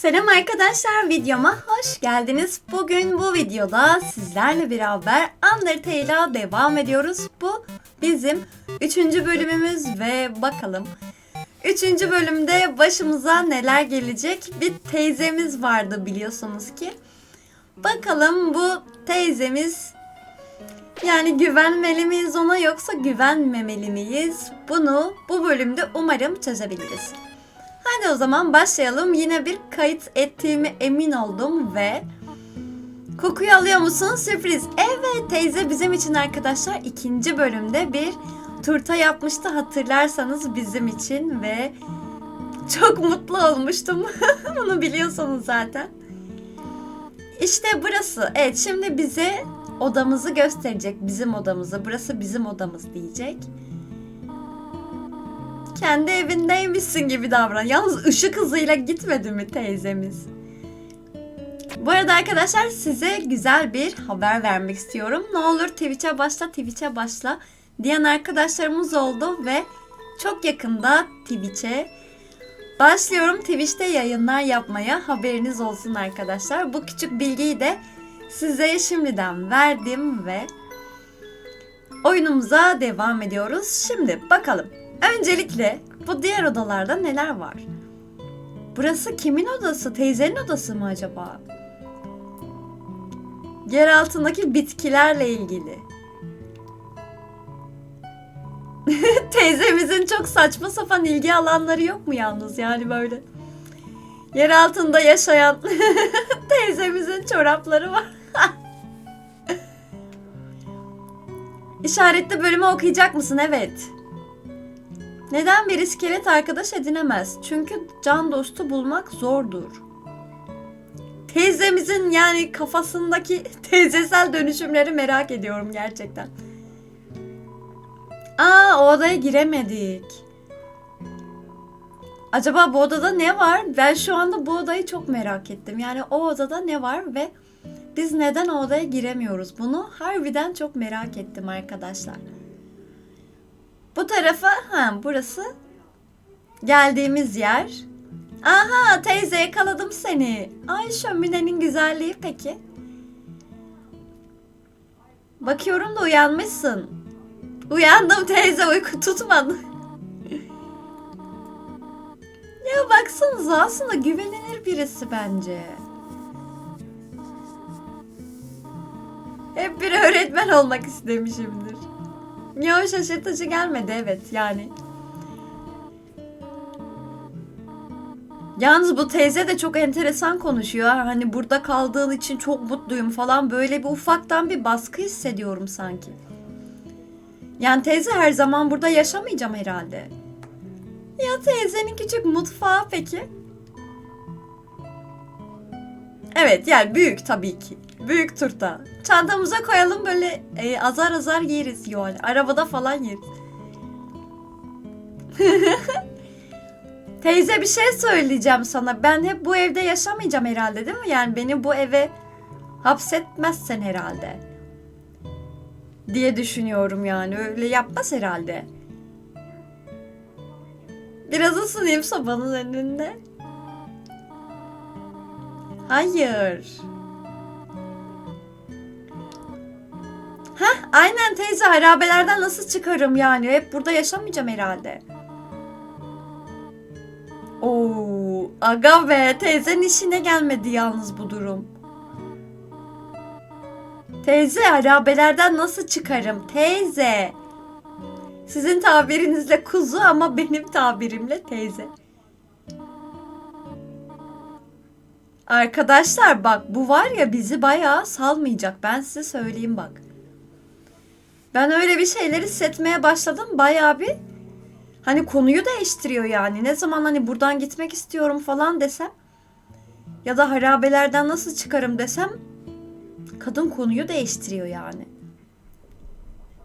Selam arkadaşlar videoma hoş geldiniz. Bugün bu videoda sizlerle beraber Undertale'a devam ediyoruz. Bu bizim 3. bölümümüz ve bakalım 3. bölümde başımıza neler gelecek? Bir teyzemiz vardı biliyorsunuz ki. Bakalım bu teyzemiz yani güvenmeli miyiz ona yoksa güvenmemeli miyiz? Bunu bu bölümde umarım çözebiliriz. Hadi o zaman başlayalım. Yine bir kayıt ettiğimi emin oldum ve kokuyu alıyor musun? Sürpriz. Evet teyze bizim için arkadaşlar ikinci bölümde bir turta yapmıştı hatırlarsanız bizim için ve çok mutlu olmuştum. Bunu biliyorsunuz zaten. İşte burası. Evet şimdi bize odamızı gösterecek. Bizim odamızı. Burası bizim odamız diyecek kendi evindeymişsin gibi davran. Yalnız ışık hızıyla gitmedi mi teyzemiz? Bu arada arkadaşlar size güzel bir haber vermek istiyorum. Ne olur Twitch'e başla, Twitch'e başla diyen arkadaşlarımız oldu ve çok yakında Twitch'e başlıyorum. Twitch'te yayınlar yapmaya haberiniz olsun arkadaşlar. Bu küçük bilgiyi de size şimdiden verdim ve oyunumuza devam ediyoruz. Şimdi bakalım. Öncelikle bu diğer odalarda neler var? Burası kimin odası? Teyzenin odası mı acaba? Yer altındaki bitkilerle ilgili. Teyzemizin çok saçma sapan ilgi alanları yok mu yalnız yani böyle? Yer altında yaşayan teyzemizin çorapları var. İşaretli bölümü okuyacak mısın? Evet. Neden bir iskelet arkadaş edinemez? Çünkü can dostu bulmak zordur. Teyzemizin yani kafasındaki teyzesel dönüşümleri merak ediyorum gerçekten. Aa o odaya giremedik. Acaba bu odada ne var? Ben şu anda bu odayı çok merak ettim. Yani o odada ne var ve biz neden o odaya giremiyoruz? Bunu harbiden çok merak ettim arkadaşlar. Bu tarafa, ha burası geldiğimiz yer. Aha teyze yakaladım seni. Ay şöminenin güzelliği peki. Bakıyorum da uyanmışsın. Uyandım teyze uyku tutmadı. ya baksanıza aslında güvenilir birisi bence. Hep bir öğretmen olmak istemişimdir. Ya şaşırtıcı gelmedi evet yani. Yalnız bu teyze de çok enteresan konuşuyor. Hani burada kaldığın için çok mutluyum falan böyle bir ufaktan bir baskı hissediyorum sanki. Yani teyze her zaman burada yaşamayacağım herhalde. Ya teyzenin küçük mutfağı peki? Evet yani büyük tabii ki. Büyük turta. Çantamıza koyalım böyle e, azar azar yeriz yani. Arabada falan yeriz. Teyze bir şey söyleyeceğim sana. Ben hep bu evde yaşamayacağım herhalde değil mi? Yani beni bu eve hapsetmezsen herhalde. Diye düşünüyorum yani. Öyle yapmaz herhalde. Biraz ısınayım sobanın önünde. Hayır. Teyze harabelerden nasıl çıkarım yani? Hep burada yaşamayacağım herhalde. Oo, aga be teyzenin işine gelmedi yalnız bu durum. Teyze harabelerden nasıl çıkarım? Teyze. Sizin tabirinizle kuzu ama benim tabirimle teyze. Arkadaşlar bak bu var ya bizi bayağı salmayacak. Ben size söyleyeyim bak. Ben öyle bir şeyler hissetmeye başladım. Bayağı bir hani konuyu değiştiriyor yani. Ne zaman hani buradan gitmek istiyorum falan desem ya da harabelerden nasıl çıkarım desem kadın konuyu değiştiriyor yani.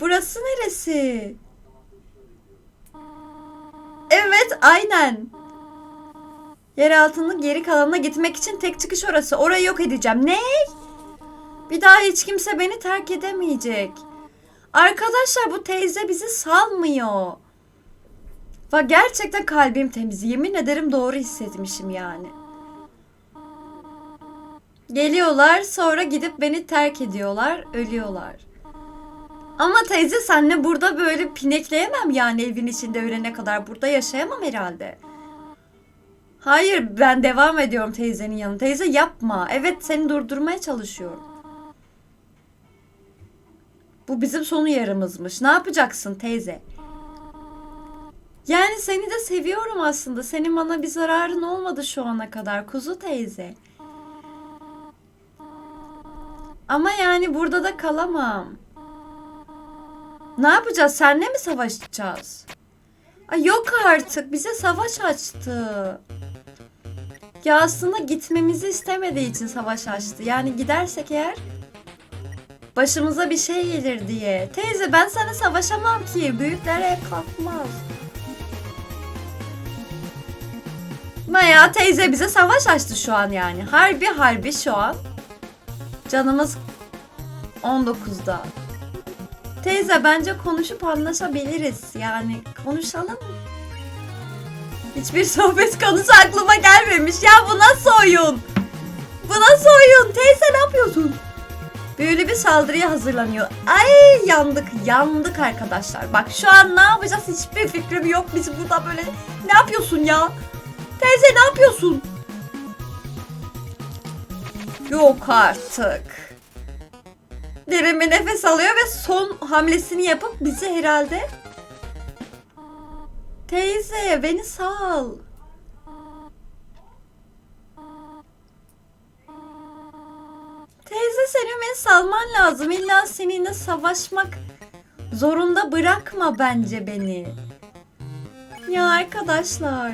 Burası neresi? Evet, aynen. Yer altının geri kalanına gitmek için tek çıkış orası. Orayı yok edeceğim. Ne? Bir daha hiç kimse beni terk edemeyecek. Arkadaşlar bu teyze bizi salmıyor. Bak gerçekten kalbim temiz. Yemin ederim doğru hissetmişim yani. Geliyorlar sonra gidip beni terk ediyorlar, ölüyorlar. Ama teyze senle burada böyle pinekleyemem yani evin içinde ölene kadar. Burada yaşayamam herhalde. Hayır ben devam ediyorum teyzenin yanına. Teyze yapma. Evet seni durdurmaya çalışıyorum. Bu bizim son uyarımızmış. Ne yapacaksın teyze? Yani seni de seviyorum aslında. Senin bana bir zararın olmadı şu ana kadar kuzu teyze. Ama yani burada da kalamam. Ne yapacağız? Senle mi savaşacağız? Ay yok artık. Bize savaş açtı. Ya aslında gitmemizi istemediği için savaş açtı. Yani gidersek eğer başımıza bir şey gelir diye. Teyze ben sana savaşamam ki. Büyükler el kalkmaz. Maya teyze bize savaş açtı şu an yani. Harbi harbi şu an. Canımız 19'da. Teyze bence konuşup anlaşabiliriz. Yani konuşalım. Hiçbir sohbet konusu aklıma gelmemiş. Ya bu nasıl oyun? Bu nasıl oyun? Teyze ne yapıyorsun? Böyle bir saldırıya hazırlanıyor. Ay yandık, yandık arkadaşlar. Bak şu an ne yapacağız hiçbir fikrim yok. Biz burada böyle ne yapıyorsun ya? Teyze ne yapıyorsun? Yok artık. Derin bir nefes alıyor ve son hamlesini yapıp bizi herhalde... Teyze beni sal. Beni salman lazım. İlla seninle savaşmak zorunda bırakma bence beni. Ya arkadaşlar.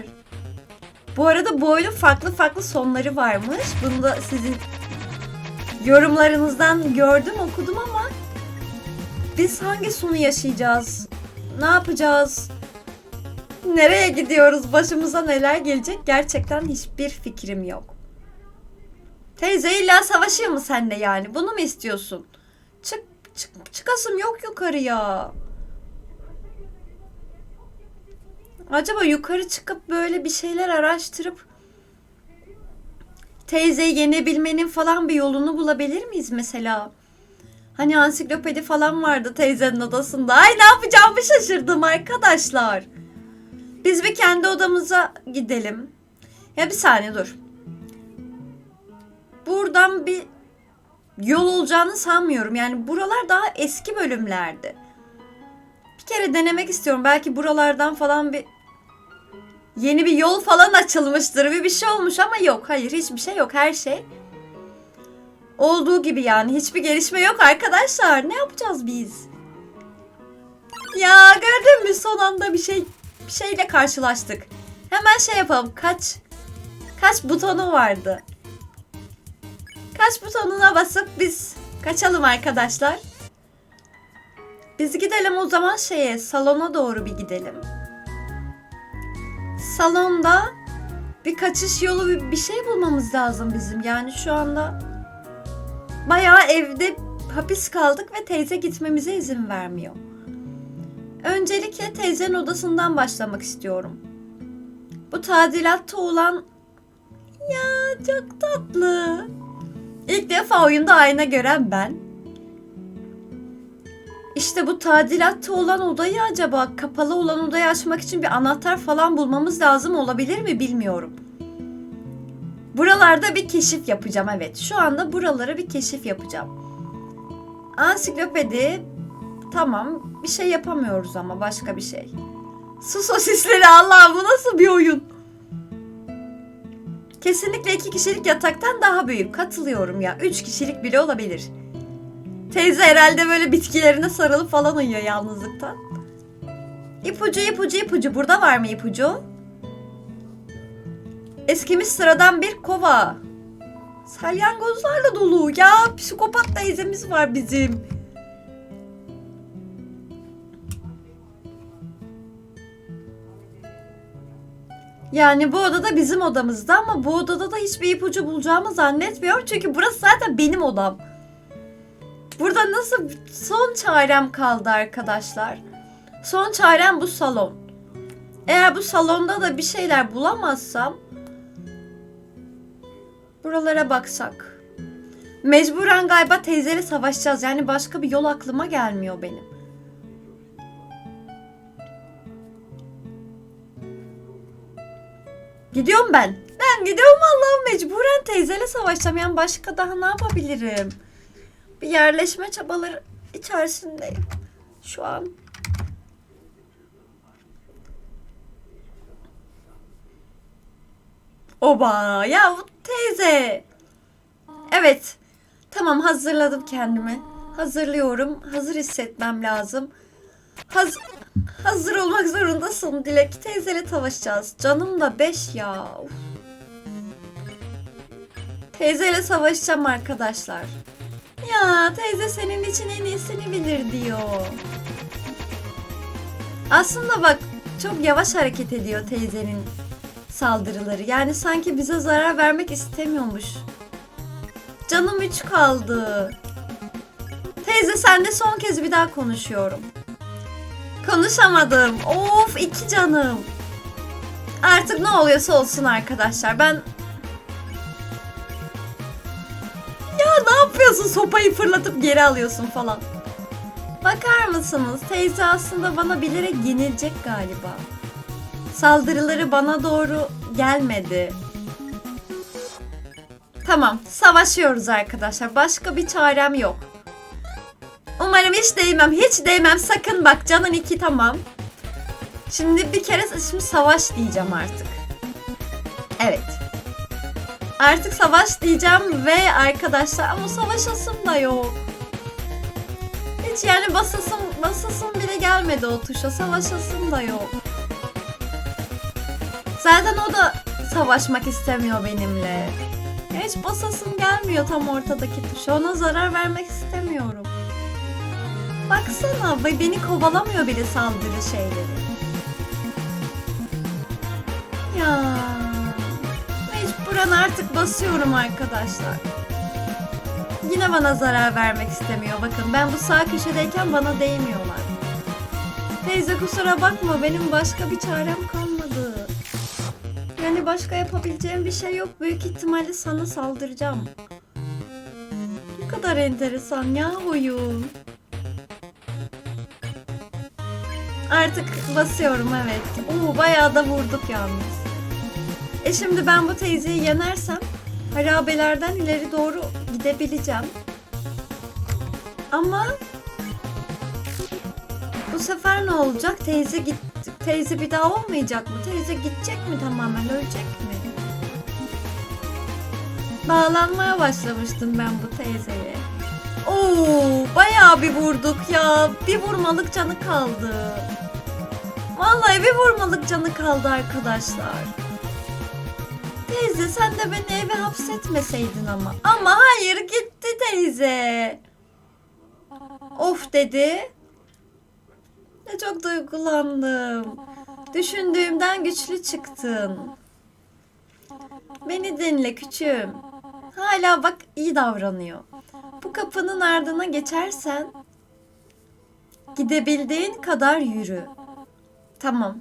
Bu arada bu farklı farklı sonları varmış. Bunu da sizin yorumlarınızdan gördüm okudum ama biz hangi sonu yaşayacağız? Ne yapacağız? Nereye gidiyoruz? Başımıza neler gelecek? Gerçekten hiçbir fikrim yok. Teyze illa savaşıyor mu senle yani? Bunu mu istiyorsun? Çık, çık çıkasım yok yukarıya. Acaba yukarı çıkıp böyle bir şeyler araştırıp teyzeyi yenebilmenin falan bir yolunu bulabilir miyiz mesela? Hani ansiklopedi falan vardı teyzenin odasında. Ay ne yapacağımı şaşırdım arkadaşlar. Biz bir kendi odamıza gidelim. Ya bir saniye dur. Buradan bir yol olacağını sanmıyorum. Yani buralar daha eski bölümlerdi. Bir kere denemek istiyorum. Belki buralardan falan bir yeni bir yol falan açılmıştır. Bir bir şey olmuş ama yok. Hayır hiçbir şey yok. Her şey olduğu gibi yani. Hiçbir gelişme yok arkadaşlar. Ne yapacağız biz? Ya gördün mü son anda bir şey bir şeyle karşılaştık. Hemen şey yapalım. Kaç kaç butonu vardı? Kaç butonuna basıp biz kaçalım arkadaşlar. Biz gidelim o zaman şeye salona doğru bir gidelim. Salonda bir kaçış yolu bir, şey bulmamız lazım bizim. Yani şu anda bayağı evde hapis kaldık ve teyze gitmemize izin vermiyor. Öncelikle teyzenin odasından başlamak istiyorum. Bu tadilatta olan ya çok tatlı. İlk defa oyunda ayna gören ben. İşte bu tadilatta olan odayı acaba kapalı olan odayı açmak için bir anahtar falan bulmamız lazım olabilir mi bilmiyorum. Buralarda bir keşif yapacağım evet. Şu anda buralara bir keşif yapacağım. Ansiklopedi tamam bir şey yapamıyoruz ama başka bir şey. Su sosisleri Allah bu nasıl bir oyun? Kesinlikle iki kişilik yataktan daha büyük. Katılıyorum ya. Üç kişilik bile olabilir. Teyze herhalde böyle bitkilerine sarılıp falan uyuyor yalnızlıktan. İpucu ipucu ipucu. Burada var mı ipucu? Eskimiş sıradan bir kova. Salyangozlarla dolu. Ya psikopat teyzemiz var bizim. Yani bu odada bizim odamızda ama bu odada da hiçbir ipucu bulacağımı zannetmiyorum. Çünkü burası zaten benim odam. Burada nasıl son çarem kaldı arkadaşlar. Son çarem bu salon. Eğer bu salonda da bir şeyler bulamazsam buralara baksak. Mecburen galiba teyzeyle savaşacağız. Yani başka bir yol aklıma gelmiyor benim. Gidiyorum ben. Ben gidiyorum Allah'ım mecburen teyzeyle savaşacağım. Yani başka daha ne yapabilirim? Bir yerleşme çabaları içerisindeyim. Şu an. Oba ya teyze. Evet. Tamam hazırladım kendimi. Hazırlıyorum. Hazır hissetmem lazım. Haz hazır olmak zorundasın Dilek. Teyzeyle savaşacağız. Canım da 5 ya. Uf. Teyzeyle savaşacağım arkadaşlar. Ya teyze senin için en iyisini bilir diyor. Aslında bak çok yavaş hareket ediyor teyzenin saldırıları. Yani sanki bize zarar vermek istemiyormuş. Canım 3 kaldı. Teyze sen de son kez bir daha konuşuyorum. Konuşamadım. Of iki canım. Artık ne oluyorsa olsun arkadaşlar. Ben Ya ne yapıyorsun? Sopayı fırlatıp geri alıyorsun falan. Bakar mısınız? Teyze aslında bana bilerek yenilecek galiba. Saldırıları bana doğru gelmedi. Tamam, savaşıyoruz arkadaşlar. Başka bir çarem yok. Umarım hiç değmem, hiç değmem. Sakın bak canın iki tamam. Şimdi bir kere şimdi savaş diyeceğim artık. Evet. Artık savaş diyeceğim ve arkadaşlar ama savaşasım da yok. Hiç yani basasım, basasım bile gelmedi o tuşa. Savaşasım da yok. Zaten o da savaşmak istemiyor benimle. Hiç basasım gelmiyor tam ortadaki tuşa. Ona zarar vermek istemiyorum. Baksana be- beni kovalamıyor bile saldırı şeyleri. Ya mecburen artık basıyorum arkadaşlar. Yine bana zarar vermek istemiyor. Bakın ben bu sağ köşedeyken bana değmiyorlar. Teyze kusura bakma benim başka bir çarem kalmadı. Yani başka yapabileceğim bir şey yok. Büyük ihtimalle sana saldıracağım. Ne kadar enteresan ya oyun. Artık basıyorum evet. Oo bayağı da vurduk yalnız. E şimdi ben bu teyzeyi yenersem harabelerden ileri doğru gidebileceğim. Ama bu sefer ne olacak? Teyze git teyze bir daha olmayacak mı? Teyze gidecek mi tamamen ölecek mi? Bağlanmaya başlamıştım ben bu teyzeye. Oo, bayağı bir vurduk ya. Bir vurmalık canı kaldı. Vallahi bir vurmalık canı kaldı arkadaşlar. Teyze sen de beni eve hapsetmeseydin ama. Ama hayır gitti teyze. Of dedi. Ne çok duygulandım. Düşündüğümden güçlü çıktın. Beni dinle küçüğüm. Hala bak iyi davranıyor. Bu kapının ardına geçersen gidebildiğin kadar yürü. Tamam.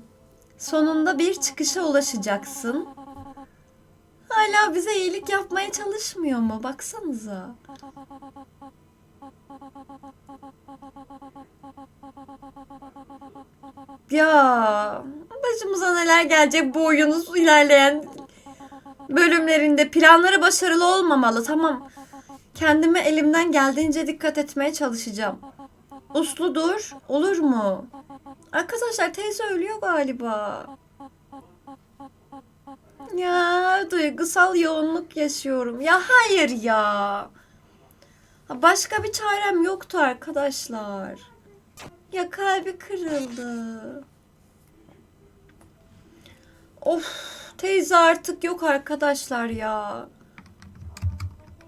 Sonunda bir çıkışa ulaşacaksın. Hala bize iyilik yapmaya çalışmıyor mu? Baksanıza. Ya başımıza neler gelecek bu oyunun ilerleyen bölümlerinde planları başarılı olmamalı. Tamam. Kendime elimden geldiğince dikkat etmeye çalışacağım. Uslu dur. Olur mu? Arkadaşlar teyze ölüyor galiba. Ya duygusal yoğunluk yaşıyorum. Ya hayır ya. Başka bir çarem yoktu arkadaşlar. Ya kalbi kırıldı. Of teyze artık yok arkadaşlar ya.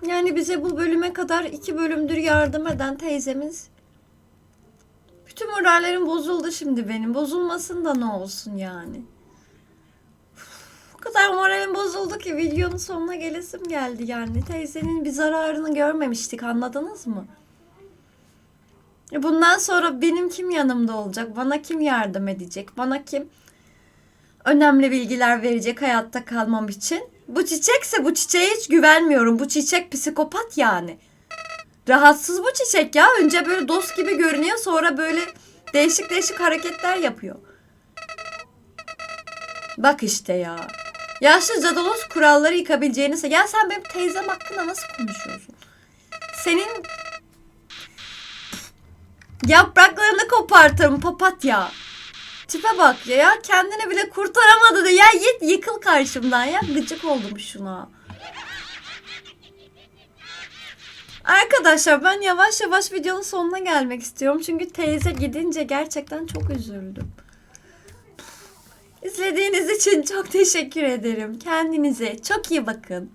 Yani bize bu bölüme kadar iki bölümdür yardım eden teyzemiz. Bütün morallerim bozuldu şimdi benim. Bozulmasın da ne olsun yani. Uf, O kadar moralim bozuldu ki videonun sonuna gelesim geldi yani. Teyzenin bir zararını görmemiştik anladınız mı? E Bundan sonra benim kim yanımda olacak? Bana kim yardım edecek? Bana kim önemli bilgiler verecek hayatta kalmam için? Bu çiçekse bu çiçeğe hiç güvenmiyorum. Bu çiçek psikopat yani. Rahatsız bu çiçek ya. Önce böyle dost gibi görünüyor sonra böyle değişik değişik hareketler yapıyor. Bak işte ya. Yaşlı Cadalos kuralları yıkabileceğini ya sen benim teyzem hakkında nasıl konuşuyorsun? Senin yapraklarını kopartırım papatya. Tipe bak ya, ya kendini bile kurtaramadı da ya git yıkıl karşımdan ya gıcık oldum şuna. Arkadaşlar ben yavaş yavaş videonun sonuna gelmek istiyorum. Çünkü teyze gidince gerçekten çok üzüldüm. İzlediğiniz için çok teşekkür ederim. Kendinize çok iyi bakın.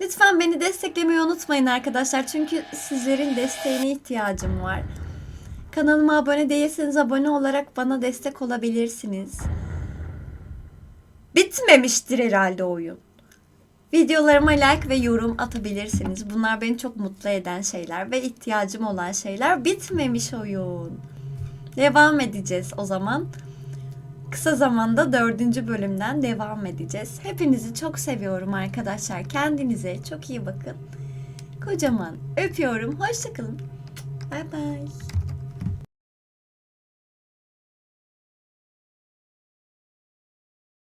Lütfen beni desteklemeyi unutmayın arkadaşlar. Çünkü sizlerin desteğine ihtiyacım var. Kanalıma abone değilseniz abone olarak bana destek olabilirsiniz. Bitmemiştir herhalde oyun. Videolarıma like ve yorum atabilirsiniz. Bunlar beni çok mutlu eden şeyler ve ihtiyacım olan şeyler. Bitmemiş oyun. Devam edeceğiz o zaman. Kısa zamanda dördüncü bölümden devam edeceğiz. Hepinizi çok seviyorum arkadaşlar. Kendinize çok iyi bakın. Kocaman öpüyorum. Hoşçakalın. Bay bay.